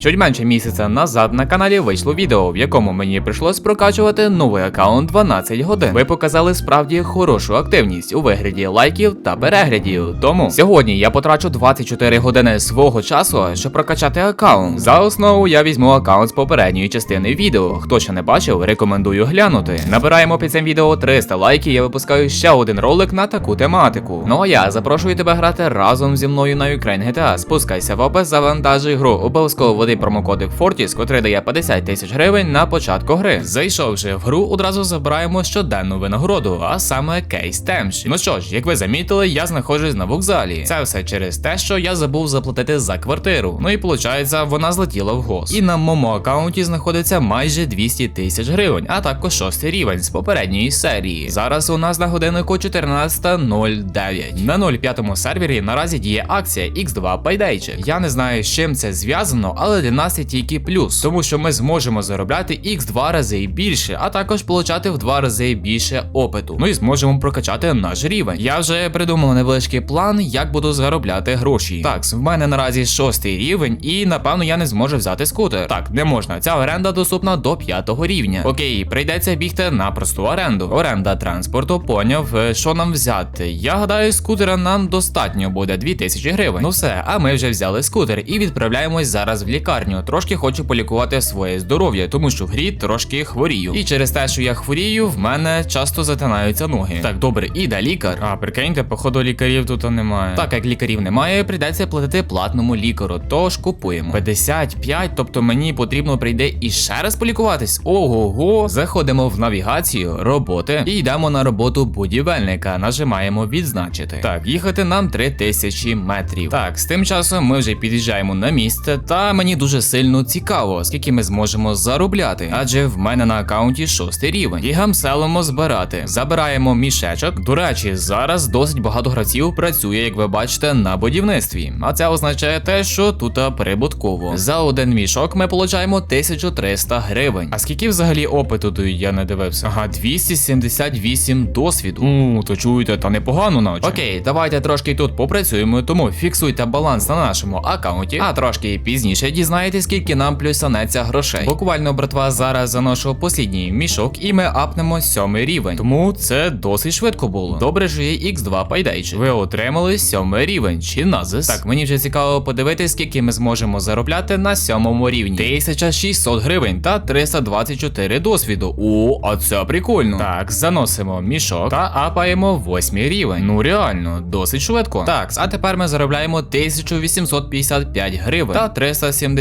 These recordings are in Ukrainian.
Чуть менше місяця назад на каналі вийшло відео, в якому мені прийшлось прокачувати новий аккаунт 12 годин. Ви показали справді хорошу активність у вигляді лайків та переглядів. Тому сьогодні я потрачу 24 години свого часу, щоб прокачати аккаунт. За основу я візьму аккаунт з попередньої частини відео. Хто ще не бачив, рекомендую глянути. Набираємо під цим відео 300 лайків. Я випускаю ще один ролик на таку тематику. Ну а я запрошую тебе грати разом зі мною на Ukraine GTA. Спускайся в опис, завантажуй гру. Обов'язково введи промокодик Fortis, котрий дає 50 тисяч гривень на початку гри. Зайшовши в гру, одразу забираємо щоденну винагороду, а саме кейс темш. Ну що ж, як ви замітили, я знаходжусь на вокзалі. Це все через те, що я забув заплатити за квартиру. Ну і виходить, вона злетіла в гос. І на моєму аккаунті знаходиться майже 200 тисяч гривень, а також шостий рівень з попередньої серії. Зараз у нас на годиннику 14.09. На 05 сервері наразі діє акція X2 Payday. Я не знаю, з чим це зв'язано, але для нас є тільки плюс, тому що ми зможемо заробляти X2 рази більше, а також получати в 2 рази більше опиту. Ну і зможемо прокачати наш рівень. Я вже придумав невеличкий план, як буду заробляти гроші. Так, в мене наразі шостий рівень, і напевно я не зможу взяти скутер. Так, не можна. Ця оренда доступна до п'ятого рівня. Окей, прийдеться бігти на просту оренду. Оренда транспорту, поняв, е, що нам взяти. Я гадаю, скутера нам достатньо буде 2000 гривень. Ну все, а ми вже взяли скутер і відправляємось зараз в лікарню. Трошки хочу полікувати своє здоров'я, тому що в грі трошки хворію. І через те, що я хворію, в мене часто затинаються ноги. Так, добре, іде лікар. А прикиньте, походу лікарів тут немає. Так як лікарів немає, прийдеться платити платному лікару. Тож купуємо 55, тобто мені потрібно прийде і ще раз полікуватись. Ого-го. Заходимо в навігацію, роботи і йдемо на роботу будівельника. Нажимаємо відзначити. Так, їхати нам 3000 метрів. Так, з тим часом ми вже під'їжджаємо на місце, та мені дуже сильно цікаво, скільки ми зможемо заробляти. Адже в мене на аккаунті шостий рівень. І гамселимо збирати. Забираємо мішечок. До речі, зараз досить багато гравців працює, як ви бачите, на будівництві. А це означає те, що тут прибутково. За один мішок ми получаємо 1300 гривень. А скільки взагалі опиту дають, я не дивився? Ага, 278 досвіду. У, то чуєте, та непогано наче. Окей, давайте трошки тут попрацюємо, тому фіксуйте баланс на нашому аккаунті, а трошки пізніше дізнаєтесь, скільки нам плюсанеться грошей. Буквально, братва, зараз заношу послідній мішок, і ми апнемо сьомий рівень. Тому це досить швидко було. Добре, що є X2 Payday. Ви отримали сьомий рівень чи назис. Так, мені вже цікаво подивитися, скільки ми зможемо заробляти на сьомому рівні. 1600 гривень та 324 досвіду. О, а це прикольно. Так, заносимо мішок та апаємо восьмий рівень. Ну реально, досить швидко. Так, а тепер ми заробляємо 1855 гривень та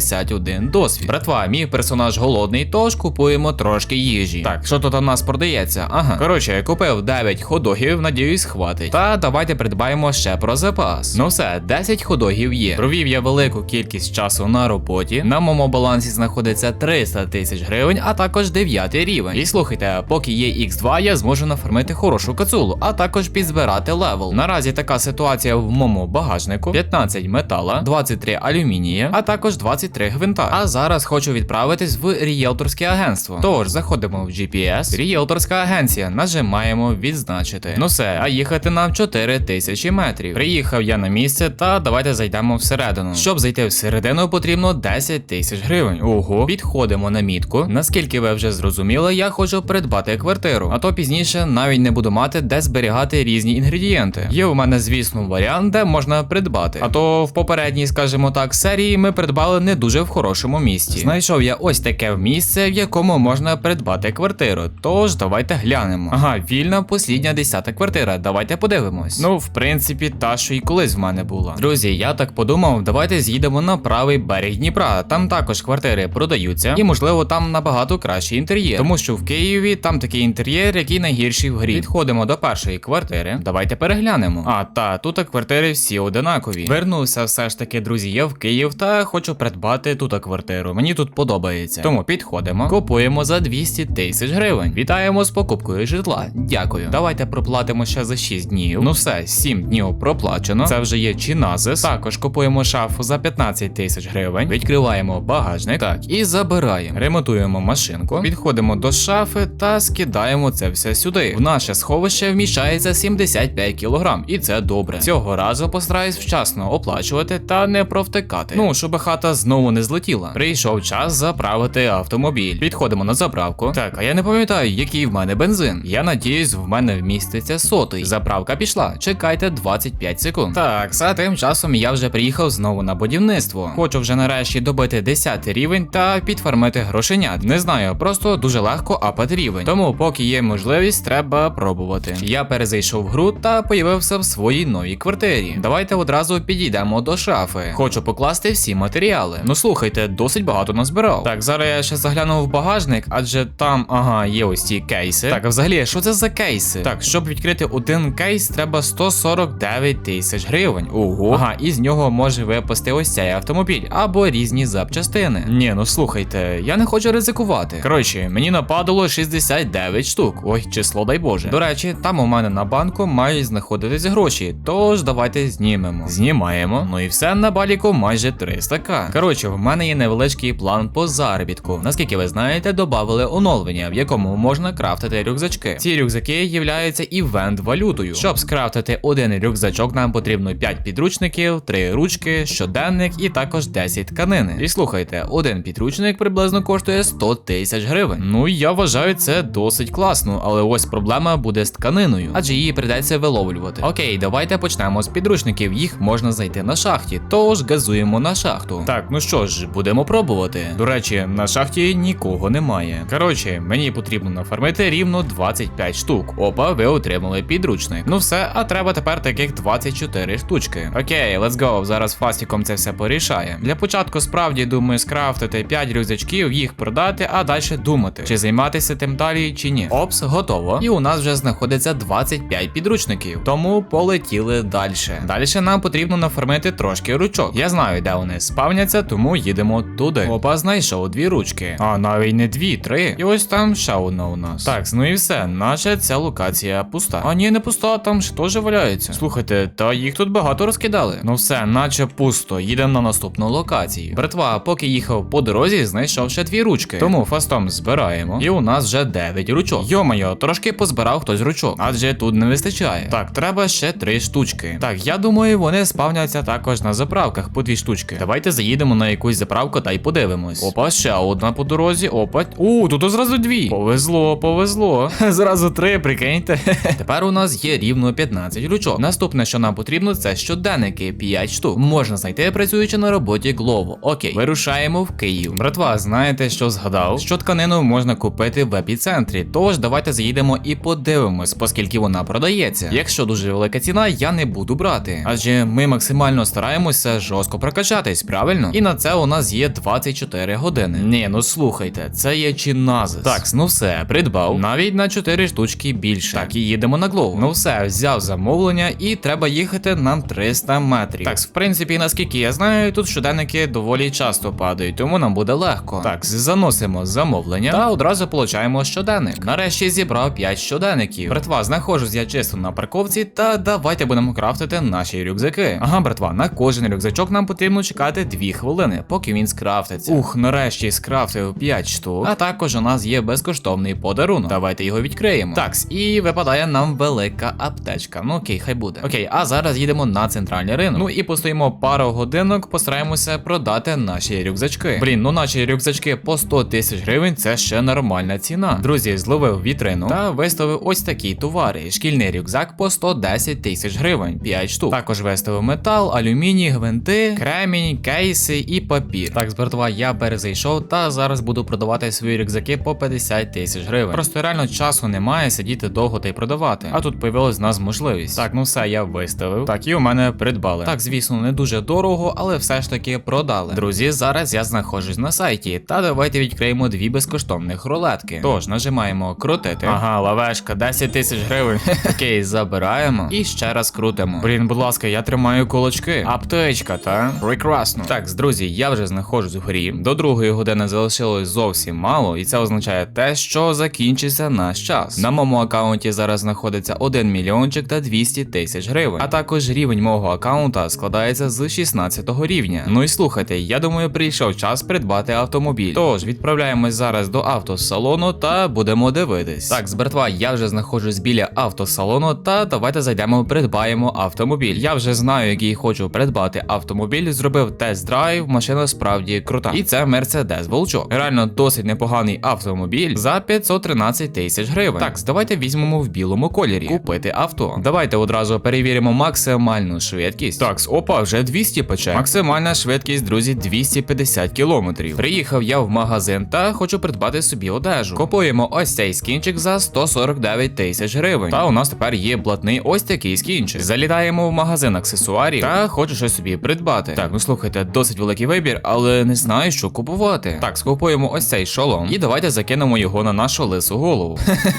371 досвід. Братва, мій персонаж голодний, тож купуємо трошки їжі. Так, що тут у нас продається? Ага. Коротше, я купив 9 ходогів, надіюсь, хватить. Та давайте придбаємо ще про запас. Ну все, 10 ходогів є. Провів я велику кількість часу на роботі. На моєму балансі знаходиться 300 тисяч гривень, а також 9 рівень. І слухайте, поки є X2, я зможу нафармити хорошу кацулу, а також підзбирати левел. Наразі така ситуація в моєму багажнику: 15 метала, 23 алюмінія, а також 23 гвинта. А зараз хочу відправитись в рієлторське агентство. Тож заходимо в GPS, рієлторська агенція, нажимаємо відзначити. Ну все, а їхати нам 4 тисячі метрів. Приїхав я на місце, та давайте зайдемо всередину. Щоб зайти всередину, потрібно 10 тисяч гривень. Ого, підходимо на мітку. Наскільки ви вже зрозуміли, я хочу придбати квартиру, а то пізніше навіть не буду мати де зберігати різні інгредієнти. Є у мене, звісно, варіант, де можна придбати. А то в попередній, скажімо так, серії ми придбали не дуже в хорошому місці. Знайшов я ось таке місце, в якому можна придбати квартиру. Тож давайте глянемо. Ага, вільна послідня десята квартира. Давайте подивимось. Ну, в принципі, та що і колись в мене була. Друзі, я так подумав, давайте з'їдемо на правий берег Дніпра. Там також квартири продаються, і можливо там набагато кращий інтер'єр. Тому що в Києві там такий інтер'єр, який найгірший в грі. Підходимо до першої квартири. Давайте переглянемо. А та тут квартири всі одинакові. Вернувся все ж таки, друзі, я в Київ та хочу придбати тут квартиру. Мені тут подобається. Тому підходимо, купуємо за 200 тисяч гривень. Вітаємо з покупкою житла. Дякую. Давайте проплатимо ще за 6 днів. Ну все, 7 днів проплачено. Це вже є чиназис. Також купуємо шафу за 15 тисяч гривень. Відкриваємо багажник. Так, і забираємо. Ремонтуємо машинку. Підходимо до шафи та скидаємо це все сюди. В наше сховище вміщається 75 кг, і це добре. Цього разу постараюсь вчасно оплачувати та не провтикати. Ну, щоб хата знову не злетіла. Прийшов час заправити автомобіль. Підходимо на заправку. Так, а я не пам'ятаю, який в мене бензин. Я надіюсь, в мене вміститься сотий. Заправка пішла. Чекайте 25 секунд. Так, а тим часом я вже приїхав знову на будівництво. Хочу вже нарешті добити 10 рівень та підфармити грошенят. Не знаю, просто дуже легко апати рівень. Тому, поки є можливість, треба пробувати. Я перезайшов в гру та появився в своїй новій квартирі. Давайте одразу підійдемо до шафи. Хочу покласти всі матеріали. Ну слухайте, досить багато назбирав. Так, зараз я ще загляну в багажник, адже там, ага, є ось ці кейси. Так, а взагалі, що це за кейси? Так, щоб відкрити один кейс, треба 149 тисяч гривень. Ого. Ага, і з нього може випасти ось цей автомобіль або різні запчастини. Ні, ну слухайте, я не хочу ризикувати. Коротше, мені нападало 69 штук. Ой, число дай Боже. До речі, там у мене на банку мають знаходитись гроші. Тож давайте знімемо. Знімаємо. Ну і все на баліку майже 300к. Коротше, в мене є невеличкий план по заробітку. Наскільки ви знаєте, додали оновлення, в якому можна крафтити рюкзачки. Ці рюкзаки являються івент валютою. Щоб скрафтити один рюкзачок, нам потрібно 5 підручників, 3 ручки, щоденник і також 10 тканини. І слухайте, один підручник приблизно коштує 100 тисяч гривень. Ну я вважаю це досить класно, але ось проблема буде з тканиною, адже її придеться виловлювати. Окей, давайте почнемо з підручників. Їх можна знайти на шахті, тож газуємо на шахту. Так, ну що ж, будемо пробувати. До речі, на шахті нікого немає. Коротше, мені потрібно нафармити рівно 25 штук. Опа, ви отримали підручник. Ну все, а треба тепер таких 24 штучки. Окей, let's go. Зараз фастіком це все порішає. Для початку справді думаю скрафтити 5 рюкзачків, їх продати, а далі думати, чи займатися тим далі, чи ні. Опс, готово. І у нас вже знаходиться 25 підручників. Тому полетіли далі. Далі нам потрібно нафармити трошки ручок. Я знаю, де вони спавняться, тому їдемо туди. Опа, знайшов дві ручки. А навіть не дві, три. І ось там ще одна у нас. Так, ну і все, наче ця локація пуста. А ні, не пуста, там ж теж валяється. Слухайте, та їх тут багато розкидали. Ну все, наче пусто. Їдемо на наступну локацію. Братва, поки їхав по дорозі, знайшов ще дві ручки. Тому фастом збираємо. І у нас вже 9 ручок. Йомайо, трошки позбирав хтось ручок, адже тут не вистачає. Так, треба ще три штучки. Так, я думаю, вони спавняться також на заправках по дві штучки. Давайте заїдемо на якусь заправку та й подивимось. Опа, ще одна по дорозі. Опа. У, тут зразу дві. Повезло, повезло. Зразу три, прикиньте. Тепер у нас є рівно 15 ручок. Наступне, що нам потрібно, це щоденники 5 штук. Можна знайти працюючи на роботі Glovo. Окей, вирушаємо в Київ. Братва, знаєте, що згадав? Що тканину можна купити в епіцентрі. Тож давайте заїдемо і подивимось, оскільки вона продається. Якщо дуже велика ціна, я не буду брати. Адже ми максимально стараємося жорстко прокачатись, правильно? І на це у нас є 24 години. Ні, ну слухайте, це є чиназис. Так, ну все, придбав. Навіть на 4 штучки більше. Так, і їдемо на Glovo. Ну все, взяв замовлення і треба їхати нам 300 метрів. Так, в принципі, наскільки я знаю, тут щоденники доволі часто падають, тому нам буде легко. Так, заносимо замовлення та одразу получаємо щоденник. Нарешті зібрав 5 щоденників. Братва, знаходжусь я чисто на парковці, та давайте будемо крафтити наші рюкзаки. Ага, братва, на кожен рюкзачок нам потрібно чекати 2 хвилини, поки він скрафтиться. Ух, нарешті скрафтив 5 штук. А також у нас є безкоштовний подарунок. Давайте його відкриємо. Так, і випадає нам велика аптечка. Ну окей, хай буде. Окей, а зараз їдемо на центральний ринок. Ну і постоїмо пару годинок, постараємося продати наші рюкзачки. Блін, ну наші рюкзачки по 100 тисяч гривень це ще нормальна ціна. Друзі, зловив вітрину та виставив ось такі товари. Шкільний рюкзак по 110 тисяч гривень, 5 штук. Також виставив метал, алюміній, гвинти, кремінь, кейси і папір. Так, збертова я перезайшов та зараз буду продавати свої рюкзаки по 50 тисяч гривень. Просто реально часу немає сидіти довго та й продавати. А тут появилась в нас можливість. Так, ну все, я виставив. Так, і у мене придбали. Так, звісно, не дуже дорого, але все ж таки продали. Друзі, зараз я знаходжусь на сайті. Та давайте відкриємо дві безкоштовних рулетки. Тож нажимаємо крутити. Ага, лавешка, 10 тисяч гривень. Окей, забираємо і ще раз крутимо. Блін, будь ласка, я тримаю кулачки. Аптечка, та прекрасно. Так, друзі, я вже знаходжусь в грі. До другої години залишилось зовсім мало, і це означає те, що закінчиться наш час. На моєму аккаунті зараз знаходиться 1 мільйончик та 200 тисяч гривень. А також рівень мого аккаунта складається з 16 рівня. Ну і слухайте, я думаю, прийшов час придбати автомобіль. Тож відправляємось зараз до автосалону та будемо дивитись. Так, з братва, я вже знаходжусь біля автосалону, та давайте зайдемо, придбаємо автомобіль. Я вже знаю, який хочу придбати автомобіль. Зробив тест-драйв Drive машина справді крута. І це Mercedes Волчок. Реально досить непоганий автомобіль за 513 тисяч гривень. Так, давайте візьмемо в білому кольорі. Купити авто. Давайте одразу перевіримо максимальну швидкість. Так, опа, вже 200 пече. Максимальна швидкість, друзі, 250 кілометрів. Приїхав я в магазин та хочу придбати собі одежу. Купуємо ось цей скінчик за 149 тисяч гривень. Та у нас тепер є блатний ось такий скінчик. Залітаємо в магазин аксесуарів та хочу щось собі придбати. Так, ну слухайте, досить великий вибір, але не знаю, що купувати. Так, скупуємо ось цей шолом і давайте закинемо його на нашу лису голову.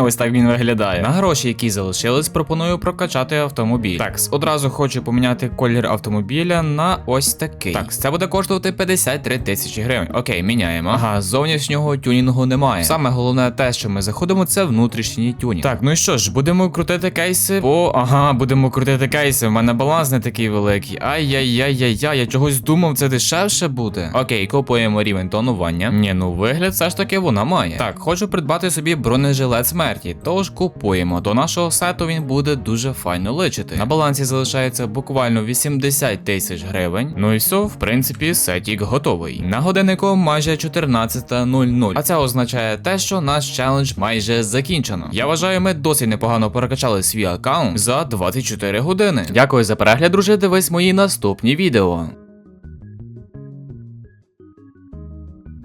ось так він виглядає. На гроші, які залишились, пропоную прокачати автомобіль. Так, одразу хочу поміняти колір автомобіля на ось такий. Так, це буде коштувати 53 тисячі гривень. Окей, міняємо. Ага, зовнішнього тюнінгу немає. Саме головне те, що ми заходимо, це внутрішній тюнінг. Так, ну і що ж, будемо крутити кейси. По ага, будемо крутити кейси. У мене баланс не такий великий. Ай-яй-яй-яй-яй, я чогось думав, це дешевше буде. Окей, купуємо рівень тонування. Ні, ну вигляд все ж таки вона має. Так, хочу придбати собі бронежилет смерті. Тож купуємо. До нашого сету він буде дуже файно личити. На балансі залишається буквально 80 тисяч гривень. Ну і все, в принципі, сетік готовий. На годиннику майже 14.00. А це означає те, що наш челендж майже закінчено. Я вважаю, ми досить непогано прокачали свій аккаунт за 24 години. Дякую за перегляд, друже. Дивись мої наступні відео.